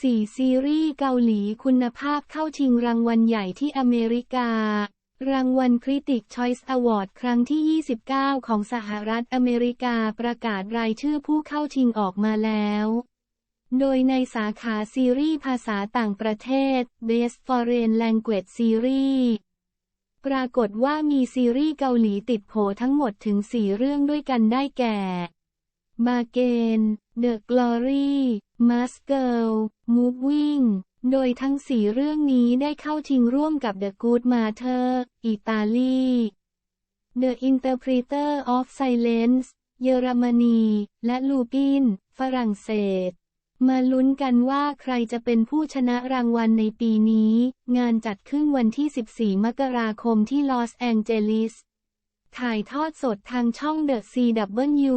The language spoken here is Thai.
4 ซีรีส์เกาหลีคุณภาพเข้าชิงรางวัลใหญ่ที่อเมริการางวัล Critic Choice Award ครั้งที่ 29 ของสหรัฐอเมริกาประกาศรายชื่อผู้เข้าชิงออกมาแล้ว โดยในสาขาซีรีส์ภาษาต่างประเทศ Best Foreign Language Series ปรากฏว่ามีซีรีส์เกาหลีติดโผทั้งหมดถึง 4 เรื่องด้วยกันได้แก่ มาเกน The Glory Mask Girl Moving โดยทั้งสี่เรื่องนี้ได้เข้าชิงร่วมกับ The Good Mother อิตาลี The Interpreter of Silence เยอรมนี และลูปิน ฝรั่งเศส มาลุ้นกันว่าใครจะเป็นผู้ชนะรางวัลในปีนี้ งานจัดขึ้นวันที่ 14 มกราคมที่ลอสแองเจลิส ถ่ายทอดสดทางช่อง The CW